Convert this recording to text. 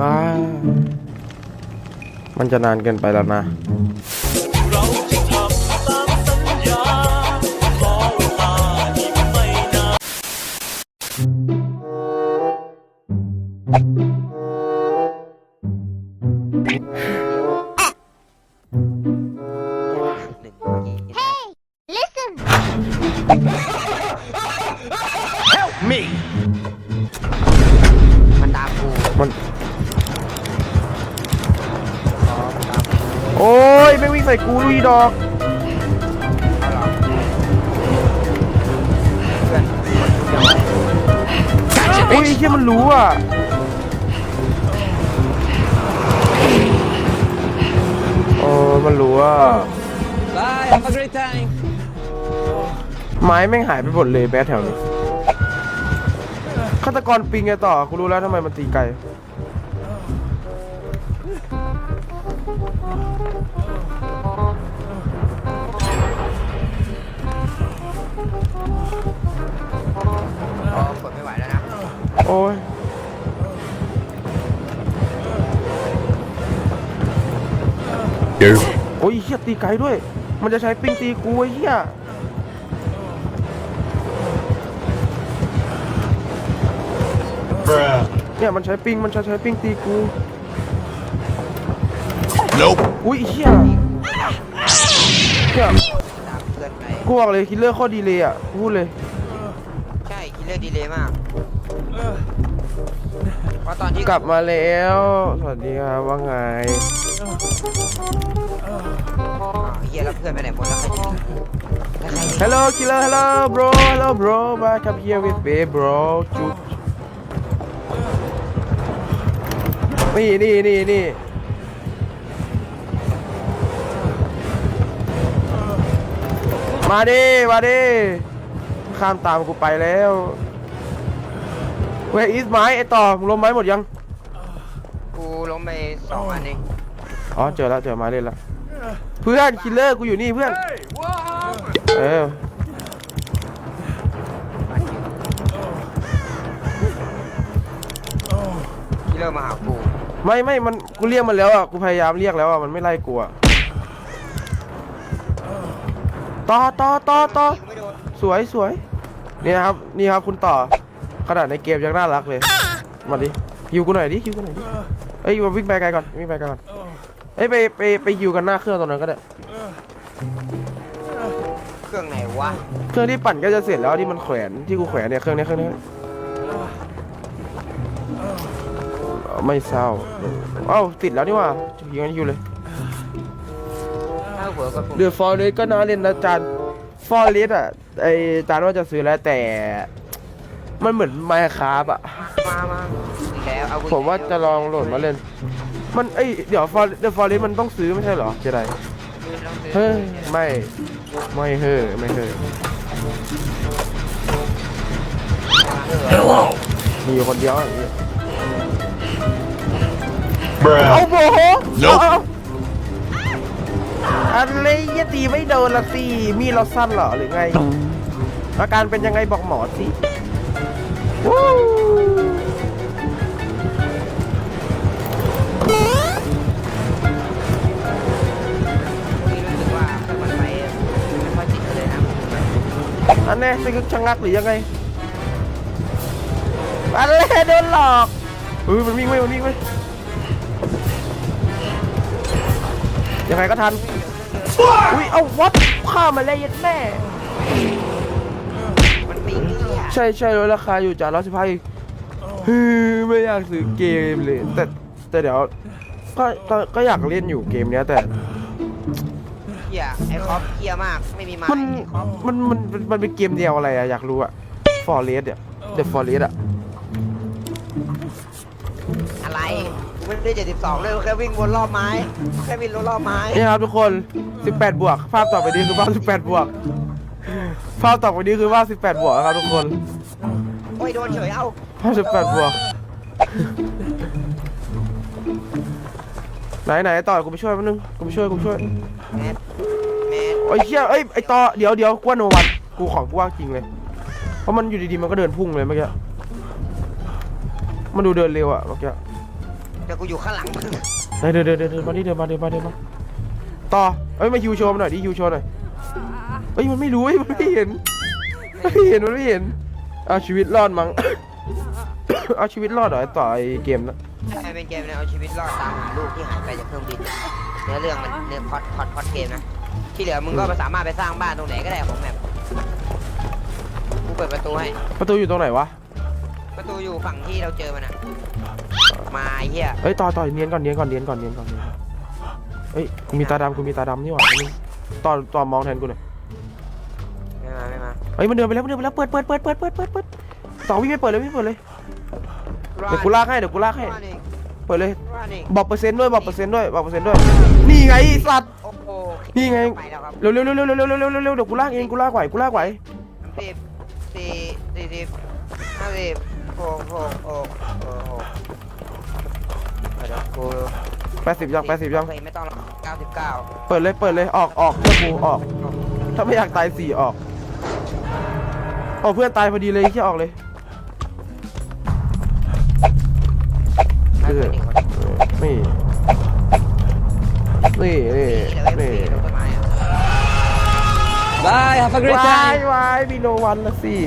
อ่ามันจะนานเกินไปแล้วนะเไม่วิ่งใส่กูลุยดอกเอาเหรอเพื่อนคนทุกอย่างไว้โอ้ยไอ้เฮียมันรู้อะโอ้มันรู้อะ Bye, have a great time. ไม้แม่งหายไปหมดเลยแบทแถวนี้ฆาตกรปิงไงต่อกูรู้แล้วทำไมมันตีไกล อ้ยโอ้ยเฮียตีไกลด้วย มันจะใช้ปิงตีกูไอ้เฮียเนี่ยมันใช้ปิงมันจะใช้ปิงตีกู Nope. อุ้ยไอ้เฮียเนี่ยตามเพื่อนไปกูบอกเลยคิลเลอร์โคตรดีเลยอะพูดเลย ใช่คิลเลอร์ดีเลยมาก เพราตอนที่กลับมาแล้ว สวัสดีครับว่าไงอ๋อเฮียแล้วเพื่อนไปไหนหมดแล้วใครจะแล้วใคร Hello killer hello bro hello bro back up here with me bro จุดนี่นี่นี่นี่มาดิมาดิข้ามตามกูไปแล้ว Where is ไม้ไอต่อมึงลงไม้หมดยัง กูล้มไปสองอันเองอ๋อเจอแล้วเจอไม้เล่นแล้วเพื่อนคิลเลอร์กูอยู่นี่เพื่อน เออคิลเลอร์มาหากูไม่ไม่มันกูเรียกมันแล้วอะกูพยายามเรียกแล้วอะมันไม่ไล่กูอะต่อต่อต่อต่อไม่โดนสวยสวยนี่นะครับนี่ครับคุณต่อข นาดในเกมยังน่ารักเลย มาดิฮิวกูหน่อยดิฮิวกูหน่อยดิเอ้ยมาวิ่งไปไกลก่อนวิ่งไปไกลก่อนเอ้ยไปไปไปฮิวกันหน้าเครื่องตรงนั้นก็ได้ เครื่องไหนวะ เครื่องที่ปั่นก็จะเสร็จแล้วที่มันแขวนที่กูแขวนเนี่ยเครื่องนี้เครื่องนี้ไม่เศร้าเอ้าติดแล้วนี่หว่ายิงกันอยู่เลยถ้าเวิร์กก็ผมเดือดฟอร์เรสก็น่าเล่นนะจานฟอร์เรสอะไอจานว่าจะซื้อแล้วแต่ มันเหมือนไมค์คราฟอะมามาแล้วเอาผมว่าจะลองโหลดมาเล่น มันเอ้ยเดี๋ยวฟอร์เดอฟอร์เรสมันต้องซื้อไม่ใช่เหรอเจไดเฮ้ยไม่ไม่เฮ้อไม่เฮ้อมีอยู่คนเดียวอะ Bruh. เอาโบโห Nope เอาอะไรยะตีไม่โดนละสิมีดเราสั้นเหรอหรือไง อาการเป็นยังไงบอกหมอสิ องมันไปไม่ค่อยติดเลยนะอันนี้สกึกชะงักหรือยังไงอะไรโดนหลอกเฮ้ยมันวิ่งไว้ยมันวิ่งไว้ยยังไงก็ทัน อุ้ย เอาวัดข้ามาเลยยัดแม่ มันปิง ใช่ใช่ลดราคาอยู่จากร้อยสิบห้าอีกฮือไม่อยากซื้อเกมเลย แต่แต่เดี๋ยวก็ก็ก็อยากเล่นอยู่เกมเนี้ยแต่ เฮียไอ้คอปเฮียมากไม่มีไม้มันไอ้คอปมันมันมันมันเป็นเกมเดียวอะไรอะอยากรู้อะฟอร์เรสเนี่ยเดอะฟอร์เรสอะอะไรกูไม่ได้เจ็ดสิบสองเลยกูแค่วิ่งวนรอบไม้แค่วิ่งวนรอบไม้ นี่ครับทุกคน 18 บวก ภาพต่อไปนี้คือภาพ 18 บวก ภาพต่อไปนี้คือภาพ18 บวกนะครับทุกคนโอ้ยโดนเฉยเอ้าภาพ18 บวก ไหนไหนต่อกูไปช่วยแป๊บนึงกูไปช่วยกูไปช่วยแมนแมนไอ้เชี่ยเอ้ยไอ้ต่อเดี๋ยวเดี๋ยวกว่าโนวันกูของกูว่าจริงเลย เพราะมันอยู่ดีๆมันก็เดินพุ่งเลยเมื่อกี้มันดูเดินเร็วอะเมื่อกี้แต่กูอยู่ข้างหลังมึง เดินเดินเดินเดินมาดิเดินมาเดินมาเดินมาต่อเอ้ยมาฮิวโชว์มาหน่อยดิฮิวโชว์หน่อย เอ้ยมันไม่รู้เอ้ยมันไม่เห็นไม่เห็นมันไม่เห็นเอาชีวิตรอดมั้ง เอาชีวิตรอดเหรอไอ้ต่อไอ้เกมนะใช่เป็นเกมเนี่ยเอาชีวิตรอดตามหาลูกที่หายไปจากเครื่องบินเนื้อเรื่องมันเนื้อพอดพอดพอดเกมนะที่เหลือมึงก็สามารถไปสร้างบ้านตรงไหนก็ได้ของแมปกูเปิดประตูให้ ประตูอยู่ตรงไหนวะประตูอยู่ฝั่งที่เราเจอมันอะมาไอ้เหี้ยเอ้ยต่อต่อเนียนก่อนเนียนก่อนเนียนก่อนเนียนก่อนเนียนก่อนเอ้ยกูมีตาดำกูมีตาดำนี่หว่านี่ต่อต่อมองแทนกูหน่อยไม่มาไม่มา เฮ้ยมันเดินไปแล้วมันเดินไปแล้วเปิดเปิดเปิดเปิดเปิดเปิดเปิดต่อวิ่งไปเปิดเลยวิ่งเปิดเลยเดี๋ยวกูลากให้เดี๋ยวกูลากให้เปิดเลยบอกเปอร์เซ็นต์ด้วยบอกเปอร์เซ็นต์ด้วยบอกเปอร์เซ็นต์ด้วย นี่ไงไอ้สัตว์ โอ้โหนี่ไง ไปแล้วครับเร็วเร็วเร็วเร็วเร็วเร็วเร็วเร็วเร็วเดี๋ยวกูลากเองกูลากไหวกูลากไหวสิบสี่สี่สิบห้าสิบหกหกหกหกหกเดี๋ยวกูแปดสิบยังแปดสิบยัง ไม่ต้องหรอกเก้าสิบเก้าเปิดเลยเปิดเลยออกออกเพื่อกูออก ถ้าไม่อยากตายสี่ออก เอาเพื่อนตายพอดีเลยขี้ยออกเลยเออนี่นี่นี่นี่ Bye, have a great บายบายมีโนวันละสี่